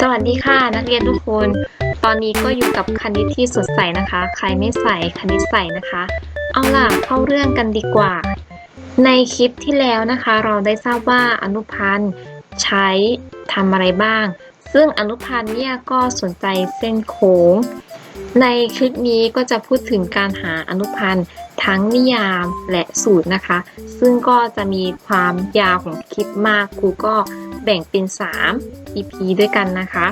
สวัสดีค่ะ นักเรียนทุกคน ตอนนี้ก็อยู่กับคณิตที่สดใสนะคะ ใครไม่ใส่คณิตใส่นะคะ เอาล่ะเข้าเรื่องกันดีกว่า ในคลิปที่แล้วนะคะ เราได้ทราบว่าอนุพันธ์ใช้ทำอะไรบ้าง ซึ่งอนุพันธ์เนี่ยก็สนใจเส้นโค้ง ในคลิปนี้ก็จะพูดถึงการหาอนุพันธ์ทั้งนิยามและสูตรนะคะ ซึ่งก็จะมีความยาวของคลิปมากครูก็ แบ่งเป็น 3 EP ด้วยกันนะคะ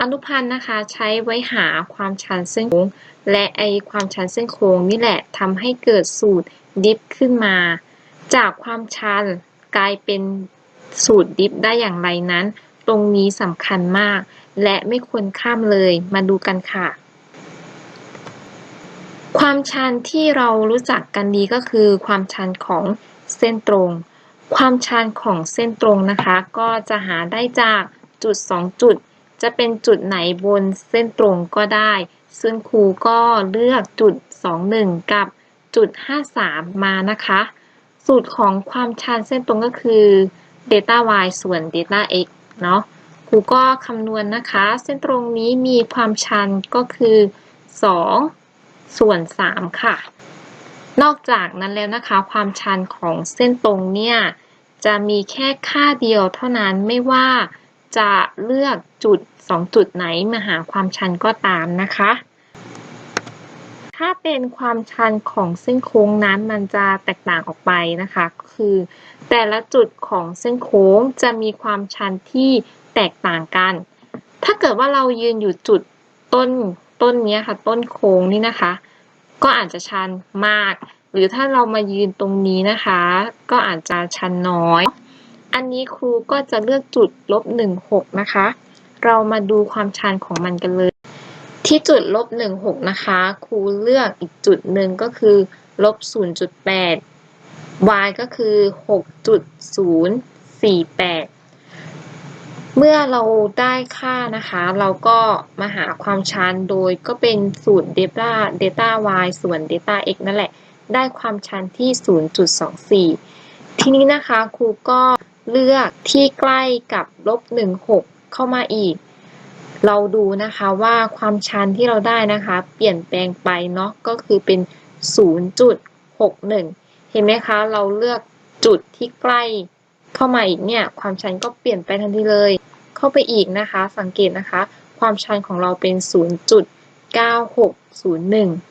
อนุพันธ์นะคะใช้ไว้หาความชันเส้นโค้ง และไอความชันเส้นโค้งนี่แหละทำให้เกิดสูตรดิฟขึ้นมา จากความชันกลายเป็นสูตรดิฟได้อย่างไรนั้น ตรงนี้สำคัญมาก และไม่ควรข้ามเลยมาดูกันค่ะความชันที่เรารู้จักกันดีก็คือความชันของเส้นตรง ความชันของเส้นตรงนะคะ ก็จะหาได้จากจุด 2 จุด จะเป็นจุดไหนบนเส้นตรงก็ได้ ซึ่งครูก็เลือกจุด 21 กับจุด 53 มานะคะ สูตรของความชันเส้นตรงก็คือ delta y ส่วน delta x เนาะครูก็คำนวณนะคะ เส้นตรงนี้มีความชันก็คือ 2 ส่วน 3 ค่ะ นอกจากนั้นแล้วนะคะ ความชันของเส้นตรงเนี่ย จะมีแค่ค่าเดียวเท่านั้นไม่ว่าจะเลือกจุด 2 จุดไหนมาหาความชันก็ตามนะคะ ถ้าเป็นความชันของเส้นโค้งนั้นมันจะแตกต่างออกไปนะคะ คือ แต่ละจุดของเส้นโค้งจะมีความชันที่แตกต่างกัน ถ้าเกิดว่าเรายืนอยู่จุดต้นต้นนี้ค่ะ ต้นโค้งนี่นะคะ ก็อาจจะชันมาก หรือถ้าเรามายืนตรงนี้นะคะ ก็อาจจะชันน้อย อันนี้ครูก็จะเลือกจุดลบหนึ่งหกนะคะ เรามาดูความชันของมันกันเลย ที่จุดลบหนึ่งหกนะคะ ครูเลือกอีกจุดหนึ่งก็คือลบศูนย์จุดแปด y ก็คือหกจุดศูนย์สี่แปดเมื่อเราได้ค่านะคะ เราก็มาหาความชันโดยก็เป็นสูตร delta delta y ส่วน d e t a x นั่นแหละ ได้ความชันที่ 0.24 ทีนี้นะคะครูก็เลือกที่ใกล้กับลบ 16 เข้ามาอีก เราดูนะคะว่าความชันที่เราได้นะคะ เปลี่ยนแปลงไปเนาะก็คือเป็น 0.61 เห็นไหมคะ เราเลือกจุดที่ใกล้เข้ามาอีกเนี่ย ความชันก็เปลี่ยนไปทันทีเลย เข้าไปอีกนะคะ สังเกตนะคะ ความชันของเราเป็น 0.9601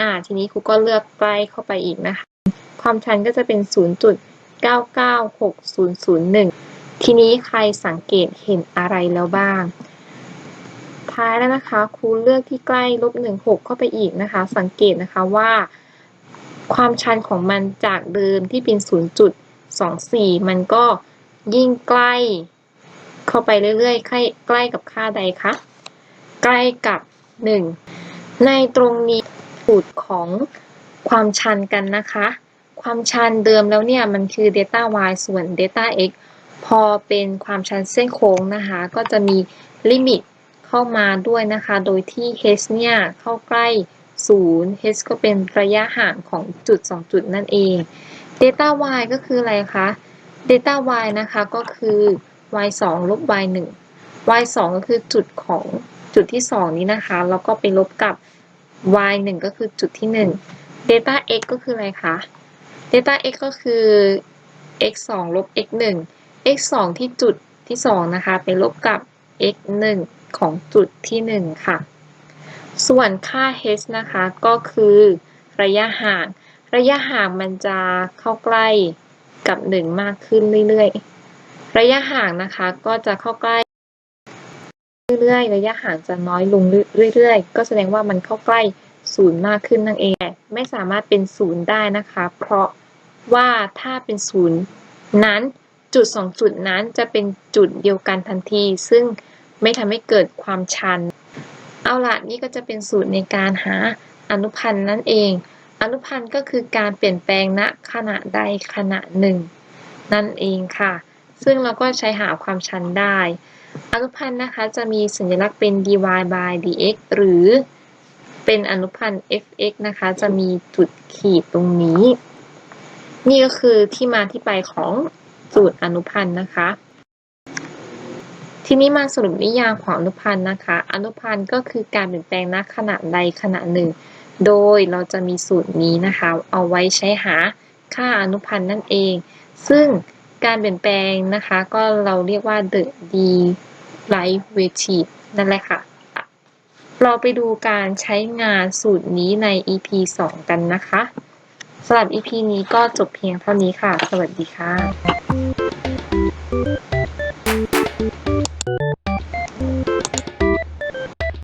อ่า ทีนี้ครูก็เลือกใกล้เข้าไปอีกนะคะ ความชันก็จะเป็น 0.996001 ทีนี้ใครสังเกตเห็นอะไรแล้วบ้าง ท้ายแล้วนะคะครูเลือกที่ใกล้ลบ16 เข้าไปอีกนะคะ สังเกตนะคะว่า ความชันของมันจากเดิมที่เป็น 0.24 มันก็ยิ่งใกล้เข้าไปเรื่อยๆ ใกล้ใกล้กับค่าใดคะ ใกล้กับ 1 ในตรงนี้ สูตรของความชันกันนะคะ ความชันเดิมแล้วเนี่ยมันคือ delta y ส่วน delta x พอเป็นความชันเส้นโค้งนะคะ ก็จะมีลิมิตเข้ามาด้วยนะคะ โดยที่ h เนี่ยเข้าใกล้ 0 h ก็เป็นระยะห่างของจุด 2 จุดนั่นเอง delta y ก็คืออะไรคะ delta y นะคะก็คือ y 2ลบ y 1 y 2ก็คือจุดของจุดที่ 2 นี้นะคะ แล้วก็ไปลบกับ y 1ก็คือจุดที่1 delta x ก็คืออะไรคะ delta x ก็คือ x 2ลบ x 1 x 2ที่จุดที่ 2 นะคะ ไปลบกับ x 1ของจุดที่ 1 ค่ะ ส่วนค่า h นะคะ ก็คือระยะห่าง ระยะห่างมันจะเข้าใกล้กับ 1 มากขึ้นเรื่อยๆ ระยะห่างนะคะก็จะเข้าใกล้ เรื่อยๆ ระยะห่างจะน้อยลงเรื่อยๆ ก็แสดงว่ามันเข้าใกล้ศูนย์มากขึ้นนั่นเอง ไม่สามารถเป็นศูนย์ได้นะคะ เพราะว่าถ้าเป็นศูนย์นั้นจุดสองจุดนั้นจะเป็นจุดเดียวกันทันที ซึ่งไม่ทำให้เกิดความชัน เอาละนี่ก็จะเป็นสูตรในการหาอนุพันธ์นั่นเอง อนุพันธ์ก็คือการเปลี่ยนแปลงณขณะใดขณะหนึ่ง นั่นเองค่ะ ซึ่งเราก็ใช้หาความชันได้ อนุพันธ์นะคะจะมีสัญลักษณ์เป็น dy by dx หรือเป็นอนุพันธ์ fx นะคะจะมีจุดขีดตรงนี้ นี่ก็คือที่มาที่ไปของสูตรอนุพันธ์นะคะ ทีนี้มาสรุปนิยามของอนุพันธ์นะคะ อนุพันธ์ก็คือการเปลี่ยนแปลงณขณะใดขณะหนึ่ง โดยเราจะมีสูตรนี้นะคะ เอาไว้ใช้หาค่าอนุพันธ์นั่นเอง ซึ่ง การเปลี่ยนแปลงนะคะ ก็เราเรียกว่า the derivative นั่นแหละค่ะ เราไปดูการใช้งานสูตรนี้ใน EP 2 กันนะคะสำหรับ EP นี้ก็จบเพียงเท่านี้ค่ะ สวัสดีค่ะ